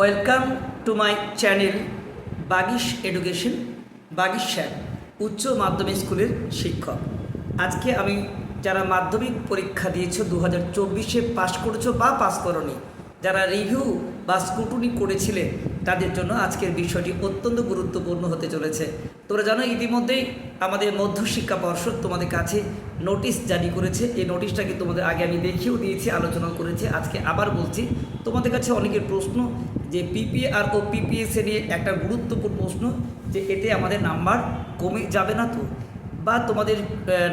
Welcome to my channel Bagish education Bagish sir উচ্চ মাধ্যমিক স্কুলের শিক্ষক। আজকে আমি যারা মাধ্যমিক পরীক্ষা দিয়েছ দু হাজার চব্বিশে পাশ করেছ বা পাস করনি যারা রিভিউ বা স্কুটুনি করেছিলে তাদের জন্য আজকের বিষয়টি অত্যন্ত গুরুত্বপূর্ণ হতে চলেছে। তোমরা জানো, ইতিমধ্যেই আমাদের মধ্যশিক্ষা পর্ষদ তোমাদের কাছে নোটিশ জারি করেছে। এই নোটিশটাকে তোমাদের আগে আমি দেখিয়েও দিয়েছি আলোচনা করেছে। আজকে আবার বলছি, তোমাদের কাছে অনেকের প্রশ্ন যে পিপিআর ও পিপিএসএ নিয়ে একটা গুরুত্বপূর্ণ প্রশ্ন যে এতে আমাদের নাম্বার কমে যাবে না তো? বা তোমাদের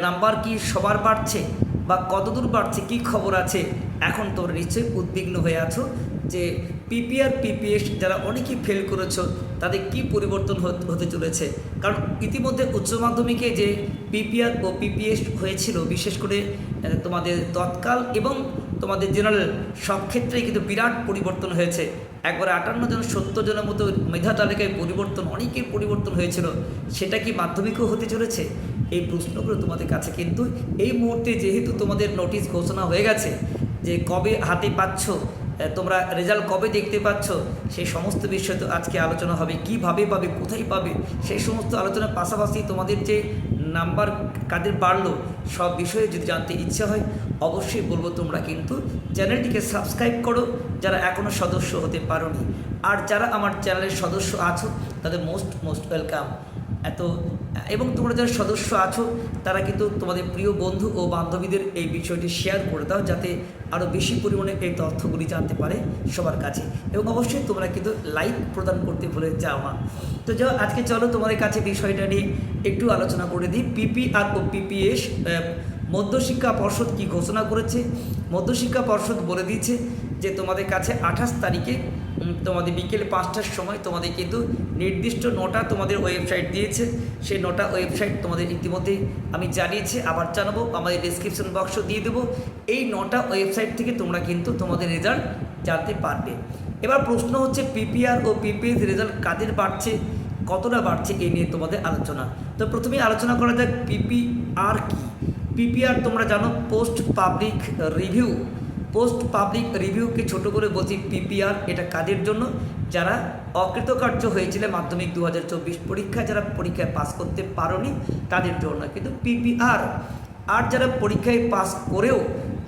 নাম্বার কি সবার বাড়ছে? বা কতদূর বাড়ছে কী খবর আছে? এখন তোমরা নিশ্চয়ই উদ্বিগ্ন হয়ে আছো যে পিপিআর পিপিএস যারা অনেকেই ফেল করেছ, তাদের কি পরিবর্তন হত- হতে চলেছে? কারণ ইতিমধ্যে উচ্চ মাধ্যমিকে যে পিপিআর ও পিপিএস হয়েছিল, বিশেষ করে তোমাদের তৎকাল এবং তোমাদের জেনারেল সব ক্ষেত্রেই কিন্তু বিরাট পরিবর্তন হয়েছে। একবারে আটান্ন জন, সত্তর জনের মতো মেধা তালিকায় পরিবর্তন, অনেকের পরিবর্তন হয়েছিল। সেটা কি মাধ্যমিকও হতে চলেছে? এই প্রশ্নগুলো তোমাদের কাছে কিন্তু এই মুহূর্তে যেহেতু তোমাদের নোটিশ ঘোষণা হয়ে গেছে যে কবে হাতে পাচ্ছ তোমরা রেজাল্ট কবে দেখতে পাচ্ছ সেই সমস্ত বিষয় তো আজকে আলোচনা হবে, কীভাবে পাবে, কোথায় পাবে সেই সমস্ত আলোচনার পাশাপাশি তোমাদের যে নাম্বার কাদের বাড়লো, সব বিষয়ে যদি জানতে ইচ্ছা হয়, অবশ্যই বলব তোমরা কিন্তু চ্যানেলটিকে সাবস্ক্রাইব করো, যারা এখনও সদস্য হতে পারোনি। আর যারা আমার চ্যানেলের সদস্য আছো, তাদের মোস্ট মোস্ট ওয়েলকাম এত, এবং তোমরা যারা সদস্য আছো, তারা কিন্তু তোমাদের প্রিয় বন্ধু ও বান্ধবীদের এই বিষয়টি শেয়ার করে দাও, যাতে আরও বেশি পরিমাণে এই তথ্যগুলি জানতে পারে সবার কাছে। এবং অবশ্যই তোমরা কিন্তু লাইক প্রদান করতে ভুলে যাও না। তো যাও, আজকে চলো তোমাদের কাছে বিষয়টা নিয়ে একটু আলোচনা করে দিই। পিপিআর ও পিপিএস মধ্যশিক্ষা পর্ষদ কি ঘোষণা করেছে? মধ্যশিক্ষা পর্ষদ বলে দিয়েছে যে তোমাদের কাছে আঠাশ তারিখে তোমাদের বিকেল পাঁচটার সময় তোমাদের কিন্তু নির্দিষ্ট নটা তোমাদের ওয়েবসাইট দিয়েছে। সেই নটা ওয়েবসাইট তোমাদের ইতিমধ্যে আমি জানিয়েছি, আবার জানাব, আমাদের ডিসক্রিপশন বক্সও দিয়ে দেবো। এই নটা ওয়েবসাইট থেকে তোমরা কিন্তু তোমাদের রেজাল্ট জানতে পারবে। এবার প্রশ্ন হচ্ছে পিপিআর ও পিপিএস রেজাল্ট কাদের বাড়ছে? কতটা বাড়ছে এই নিয়ে তোমাদের আলোচনা। তো প্রথমেই আলোচনা করা যাক পিপিআর কি? পিপিআর তোমরা জানো post public review post public রিভিউকে ছোট করে বলছি পিপিআর, এটা কাদের জন্য? যারা অকৃতকার্য হয়েছিল মাধ্যমিক দু হাজার চব্বিশ পরীক্ষায় যারা পরীক্ষায় পাস করতে পারোনি, তাদের জন্য। কিন্তু পিপিআর, আর যারা পরীক্ষায় পাস করেও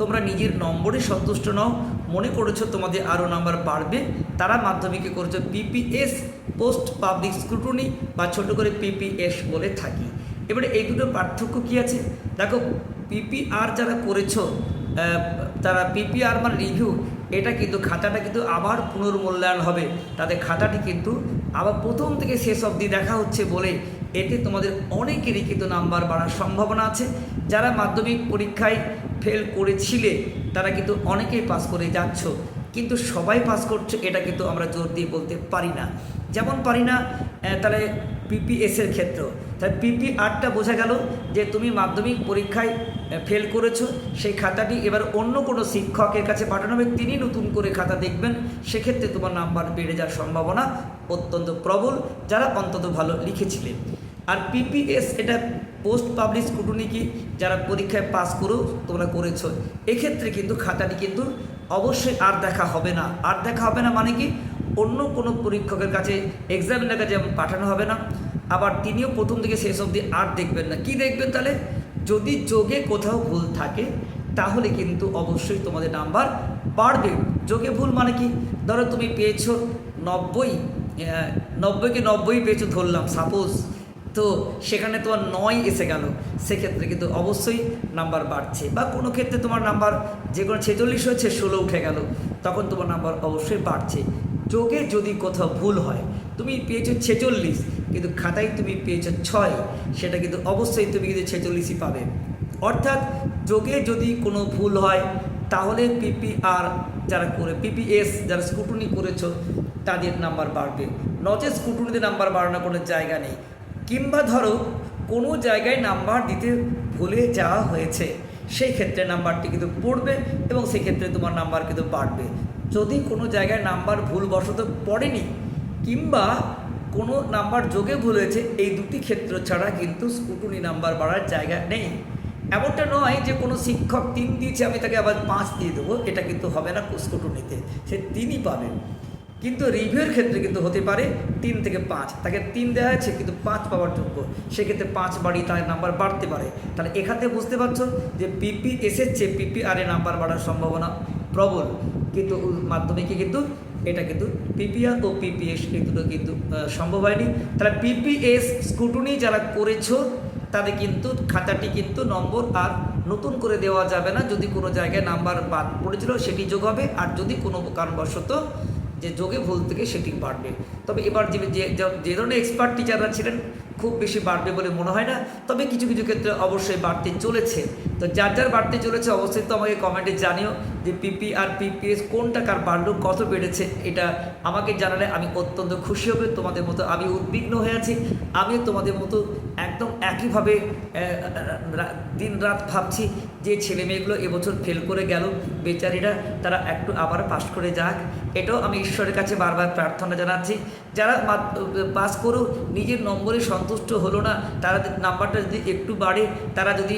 তোমরা নিজের নম্বরে সন্তুষ্ট নও, মনে করেছ তোমাদের আরও নাম্বার বাড়বে, তারা মাধ্যমিকে করেছ পিপিএস, পোস্ট পাবলিক স্ক্রুটনি বা ছোট করে পিপিএস বলে থাকি। এবারে এই দুটো পার্থক্য কী আছে? দেখো, পিপিআর যারা করেছ তারা পিপিআর মানে রিভিউ এটা কিন্তু খাতাটা কিন্তু আবার পুনর্মূল্যায়ন হবে। তাদের খাতাটি কিন্তু আবার প্রথম থেকে শেষ অবধি দেখা হচ্ছে বলে এতে তোমাদের অনেকেরই কিন্তু নাম্বার বাড়ার সম্ভাবনা আছে। যারা মাধ্যমিক পরীক্ষায় ফেল করেছিলে, তারা কিন্তু অনেকেই পাস করে যাচ্ছ। কিন্তু সবাই পাস করছে, এটা কিন্তু আমরা জোর দিয়ে বলতে পারি না। যেমন পারি না তাহলে পিপিএসের ক্ষেত্র। তাহলে পিপি আরটা বোঝা গেল যে তুমি মাধ্যমিক পরীক্ষায় ফেল করেছ, সেই খাতাটি এবার অন্য কোনো শিক্ষকের কাছে পাঠানো হবে। তিনি নতুন করে খাতা দেখবেন, সেক্ষেত্রে তোমার নাম্বার বেড়ে যাওয়ার সম্ভাবনা অত্যন্ত প্রবল, যারা অন্তত ভালো লিখেছিলেন। আর পিপিএস এটা পোস্ট পাবলিশ স্কুটনি কি? যারা পরীক্ষায় পাস করেও তোমরা করেছ। এক্ষেত্রে কিন্তু খাতাটি কিন্তু অবশ্যই আর দেখা হবে না। আর দেখা হবে না মানে কি? অন্য কোনো পরীক্ষকের কাছে এক্সামিনের কাছে পাঠানো হবে না। আবার তিনিও প্রথম থেকে শেষ অবধি আর দেখবেন না। কি দেখবেন তাহলে? যদি যোগে কোথাও ভুল থাকে, তাহলে কিন্তু অবশ্যই তোমাদের নাম্বার বাড়বে। যোগে ভুল মানে কি? ধরো তুমি পেয়েছ নব্বই নব্বইকে নব্বই পেয়েছ ধরলাম সাপোজ তো সেখানে তোমার নয় এসে গেল। সেক্ষেত্রে কিন্তু অবশ্যই নাম্বার বাড়ছে। বা কোনো ক্ষেত্রে তোমার নাম্বার যে কোনো ছেচল্লিশ হয়েছে, ষোলো উঠে গেল। তখন তোমার নাম্বার অবশ্যই বাড়ছে। যোগে যদি কোথাও ভুল হয়, তুমি পেয়েছ ছেচল্লিশ, কিন্তু খাতায় তুমি পেয়েছ ছয়, সেটা কিন্তু অবশ্যই তুমি কিন্তু ছেচল্লিশই পাবে। অর্থাৎ যোগে যদি কোনো ভুল হয়, তাহলে পিপিআর যারা করে পিপিএস যারা স্কুটুনি করেছ, তাদের নাম্বার বাড়বে। নচে স্কুটুনিতে নাম্বার বাড়ানোর কোনো জায়গা নেই। কিংবা ধরো, কোনো জায়গায় নাম্বার দিতে ভুলে যাওয়া হয়েছে, সেই ক্ষেত্রে নাম্বারটি কিন্তু পড়বে এবং সেক্ষেত্রে তোমার নাম্বার কিন্তু বাড়বে। যদি কোনো জায়গায় নাম্বার ভুলবশত পড়েনি কিংবা কোনো নাম্বার যোগে ভুল হয়েছে, এই দুটি ক্ষেত্র ছাড়া কিন্তু স্কুটুনি নাম্বার বাড়ার জায়গা নেই। এমনটা নয় যে কোনো শিক্ষক তিন দিয়েছে, আমি তাকে আবার পাঁচ দিয়ে দেবো, এটা কিন্তু হবে না স্কুটুনিতে, সে তিনই পাবেন কিন্তু রিভিউর ক্ষেত্রে কিন্তু হতে পারে, তিন থেকে পাঁচ, তাকে তিন দেওয়া হয়েছে, কিন্তু পাঁচ পাওয়ার যোগ্য, সেক্ষেত্রে পাঁচ বাড়ি তার নাম্বার বাড়তে পারে। তাহলে এখান থেকে বুঝতে পারছ যে পিপি এসেছে পিপি নাম্বার বাড়ার সম্ভাবনা প্রবল। কিন্তু মাধ্যমিকে কিন্তু এটা কিন্তু পিপিআর ও পিপিএস এই দুটো কিন্তু সম্ভব হয়নি। তাহলে পিপিএস স্কুটুনি যারা করেছ, তাদের কিন্তু খাতাটি কিন্তু নম্বর আর নতুন করে দেওয়া যাবে না। যদি কোনো জায়গায় নাম্বার বাদ পড়েছিল, সেটি যোগ হবে। আর যদি কোনো কারণবশত যে যোগে ভুল থেকে সেটি বাড়বে। তবে এবার যে- যে ধরনের এক্সপার্ট টিচাররা ছিলেন, খুব বেশি বাড়বে বলে মনে হয় না। তবে কিছু কিছু ক্ষেত্রে অবশ্যই বাড়তে চলেছে। তো যার যার বাড়তে চলেছে, অবশ্যই তো আমাকে কমেন্টে জানিও। যে পিপি আর পিপিএস কোনটা কার বাড়লো কত বেড়েছে, এটা আমাকে জানালে আমি অত্যন্ত খুশি হবে। তোমাদের মতো আমি উদ্বিগ্ন হয়ে আছি। আমি তোমাদের মতো একদম একইভাবে দিন রাত ভাবছি যে ছেলে মেয়েগুলো এবছর ফেল করে গেল। বেচারিরা, তারা একটু আবার পাশ করে যাক। এটাও আমি ঈশ্বরের কাছে বারবার প্রার্থনা জানাচ্ছি। যারা পাস করেও নিজের নম্বরে সন্তুষ্ট হলো না, তারা নাম্বারটা যদি একটু বাড়ে, তারা যদি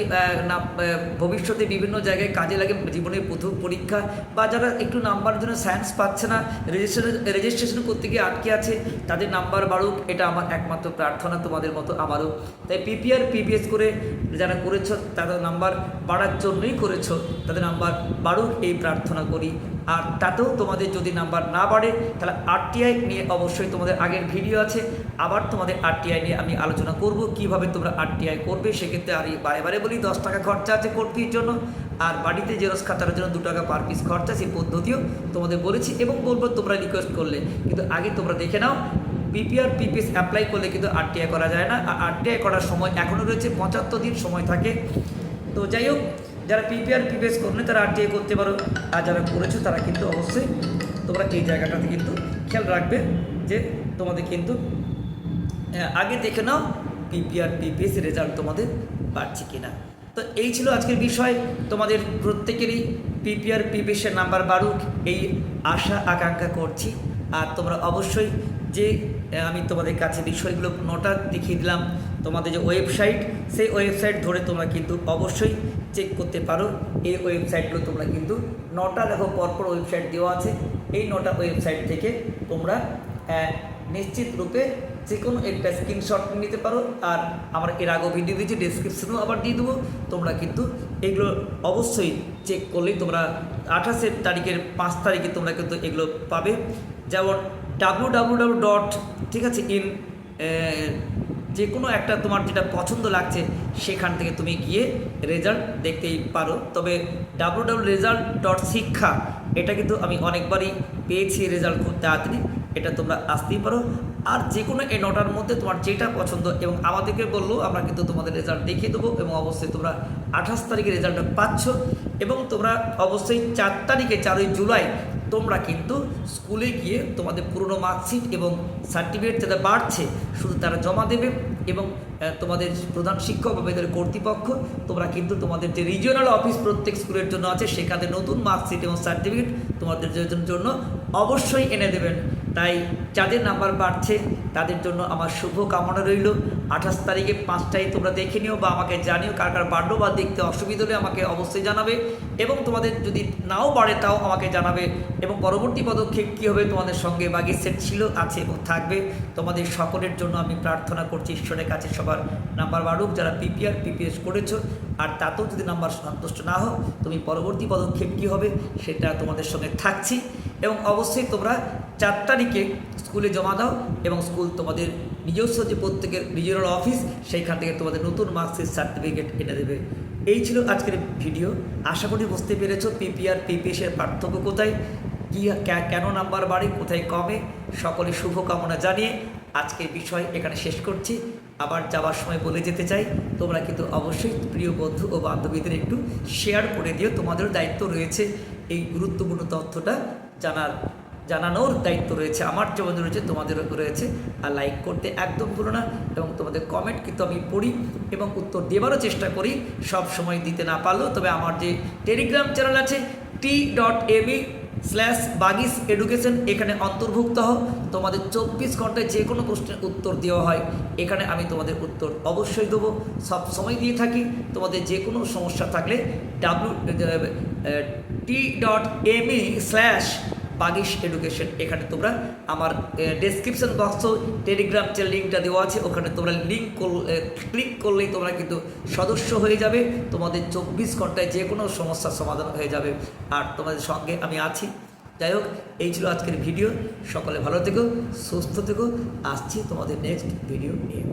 ভবিষ্যতে বিভিন্ন জায়গায় কাজে লাগে, জীবনের প্রথম পরীক্ষা বা যারা একটু নাম্বারের জন্য সায়েন্স পাচ্ছে না রেজিস্ট্রেশন রেজিস্ট্রেশন করতে গিয়ে আটকে আছে, তাদের নাম্বার বাড়ুক, এটা আমার একমাত্র প্রার্থনা তোমাদের মতো আমারও। তাই পিপিআর পিপিএস করে যারা করেছ, তাদের নাম্বার বাড়ার জন্যই করেছ, তাদের নাম্বার বাড়ুক, এই প্রার্থনা করি। আর তাতেও তোমাদের যদি নাম্বার না বাড়ে, তাহলে আরটিআই নিয়ে অবশ্যই তোমাদের আগের ভিডিও আছে। আবার তোমাদের আরটিআই নিয়ে আমি আলোচনা করব, কীভাবে তোমরা আরটিআই করবে, সেক্ষেত্রে আর বারে বারে বলি, দশ টাকা খরচা আছে কোর্ট ফির জন্য। আর বাড়িতে জেরক্স খাতার জন্য দু টাকা পার পিস খরচা, সেই পদ্ধতিও তোমাদের বলেছি এবং বলব তোমরা রিকোয়েস্ট করলে। কিন্তু আগে তোমরা দেখে নাও পিপিআর পিপিএস অ্যাপ্লাই করলে কিন্তু আরটিআই করা যায় না। আর আরটিআই করার সময় এখনও রয়েছে, পঁচাত্তর দিন সময় থাকে। তো যাই হোক যারা পিপিআর পিপিএস করবে তারা আরটিআই করতে পারো আর যারা করেছ, তারা কিন্তু অবশ্যই তোমরা এই জায়গাটাতে কিন্তু খেয়াল রাখবে যে তোমাদের কিন্তু আগে দেখে নাও পিপিআর পিপিএস রেজাল্ট তোমাদের পাচ্ছে কিনা। তো এই ছিল আজকের বিষয়। তোমাদের প্রত্যেকেরই পিপিআর পিপিএসের নাম্বার বাড়ুক, এই আশা, আকাঙ্ক্ষা করছি। আর তোমরা অবশ্যই যে আমি তোমাদের কাছে বিষয়গুলো নোটা দেখিয়ে দিলাম তোমাদের যে ওয়েবসাইট সেই ওয়েবসাইট ধরে তোমরা কিন্তু অবশ্যই চেক করতে পারো। এই ওয়েবসাইটগুলো তোমরা কিন্তু নটা দেখো, পরপর ওয়েবসাইট দেওয়া আছে। এই নটা ওয়েবসাইট থেকে তোমরা নিশ্চিত রূপে যে কোনো একটা স্ক্রিনশট নিতে পারো। আর আমার এর আগেও ভিডিও দিয়েছি ডিসক্রিপশনেও আবার দিয়ে দেবো। তোমরা কিন্তু এগুলো অবশ্যই চেক করলেই তোমরা আঠাশের তারিখের পাঁচ তারিখে তোমরা কিন্তু এগুলো পাবে। যেমন ডাব্লু ডাব্লু ডাব্লু ডট ঠিক আছে ইন যে কোনো একটা তোমার যেটা পছন্দ লাগছে, সেখান থেকে তুমি গিয়ে রেজাল্ট দেখতেই পারো। তবে ডাব্লু ডাব্লু রেজাল্ট ডট শিক্ষা, এটা কিন্তু আমি অনেকবারই পেয়েছি রেজাল্ট খুব তাড়াতাড়ি, এটা তোমরা আসতেই পারো। আর যে কোনো এই নটার মধ্যে তোমার যেটা পছন্দ এবং আমাদেরকে বললেও আমরা কিন্তু তোমাদের রেজাল্ট দেখিয়ে দেবো এবং অবশ্যই তোমরা আঠাশ তারিখে রেজাল্টটা পাচ্ছ এবং তোমরা অবশ্যই চার তারিখে, চারই জুলাই তোমরা কিন্তু স্কুলে গিয়ে তোমাদের পুরনো মার্কশিট এবং সার্টিফিকেট যারা বাড়ছে, শুধু তারা জমা দেবে এবং তোমাদের প্রধান শিক্ষক বা এদের কর্তৃপক্ষ, তোমরা কিন্তু তোমাদের যে রিজিওনাল অফিস প্রত্যেক স্কুলের জন্য আছে, সেখানে নতুন মার্কশিট এবং সার্টিফিকেট তোমাদের জন্য অবশ্যই এনে দেবেন। তাই যাদের নাম্বার বাড়ছে তাদের জন্য আমার শুভ কামনা রইল। আঠাশ তারিখে পাঁচটায় তোমরা দেখে নিও বা আমাকে জানিও কার কার বাড়লো বা দেখতে অসুবিধা হলে আমাকে অবশ্যই জানাবে। এবং তোমাদের যদি নাও বাড়ে তাও আমাকে জানাবে। এবং পরবর্তী পদক্ষেপ কী হবে তোমাদের সঙ্গে বাগি সেট ছিল, আছে এবং থাকবে। তোমাদের সকলের জন্য আমি প্রার্থনা করছি, ঈশ্বরের কাছে সবার নাম্বার বাড়ুক, যারা পিপিআর, পিপিএস করেছ। আর তাতেও যদি নাম্বার সন্তুষ্ট না হও, তুমি পরবর্তী পদক্ষেপ কী হবে সেটা তোমাদের সঙ্গে থাকছি। এবং অবশ্যই তোমরা চার তারিখে স্কুলে জমা দাও এবং স্কুল তোমাদের নিজস্ব যে প্রত্যেকের রিজিওনাল অফিস, সেইখান থেকে তোমাদের নতুন মার্কশিট সার্টিফিকেট এনে দেবে। এই ছিল আজকের ভিডিও। আশা করি বুঝতে পেরেছ পিপিআর, পিপিএসের পার্থক্য কোথায়, কী কেন নাম্বার বাড়ে, কোথায় কমে। সকলে শুভকামনা জানিয়ে আজকের বিষয় এখানে শেষ করছি। আবার যাওয়ার সময় বলে যেতে চাই, তোমরা কিন্তু অবশ্যই প্রিয় বন্ধু ও বান্ধবীদের একটু শেয়ার করে দিও। তোমাদেরও দায়িত্ব রয়েছে এই গুরুত্বপূর্ণ তথ্যটা জানার। জানানোর দায়িত্ব রয়েছে, আমার যেমন রয়েছে তোমাদেরও রয়েছে, আর লাইক করতে একদম ভুলো না এবং তোমাদের কমেন্ট কিন্তু আমি পড়ি এবং উত্তর দেওয়ারও চেষ্টা করি, সব সময় দিতে না পারলেও, তবে আমার যে টেলিগ্রাম চ্যানেল আছে T dot me slash Bagish education এখানে অন্তর্ভুক্ত হও। তোমাদের চব্বিশ ঘন্টায় যে কোনো প্রশ্নের উত্তর দেওয়া হয়, এখানে আমি তোমাদের উত্তর অবশ্যই দেবো। সব সময় দিয়ে থাকি, তোমাদের যে কোনো সমস্যা থাকলে W T dot ME slash Bagish education এখানে তোমরা আমার ডেসক্রিপশন বক্স টেলিগ্রাম যে লিঙ্কটা দেওয়া আছে, ওখানে তোমরা লিঙ্ক ক্লিক করলেই তোমরা কিন্তু সদস্য হয়ে যাবে, তোমাদের চব্বিশ ঘন্টায় যে কোনো সমস্যার সমাধান হয়ে যাবে। আর তোমাদের সঙ্গে আমি আছি। যাই হোক, এই ছিল আজকের ভিডিও সকলে ভালো থেকো, সুস্থ থেকো। আসছি তোমাদের নেক্সট ভিডিও নিয়ে।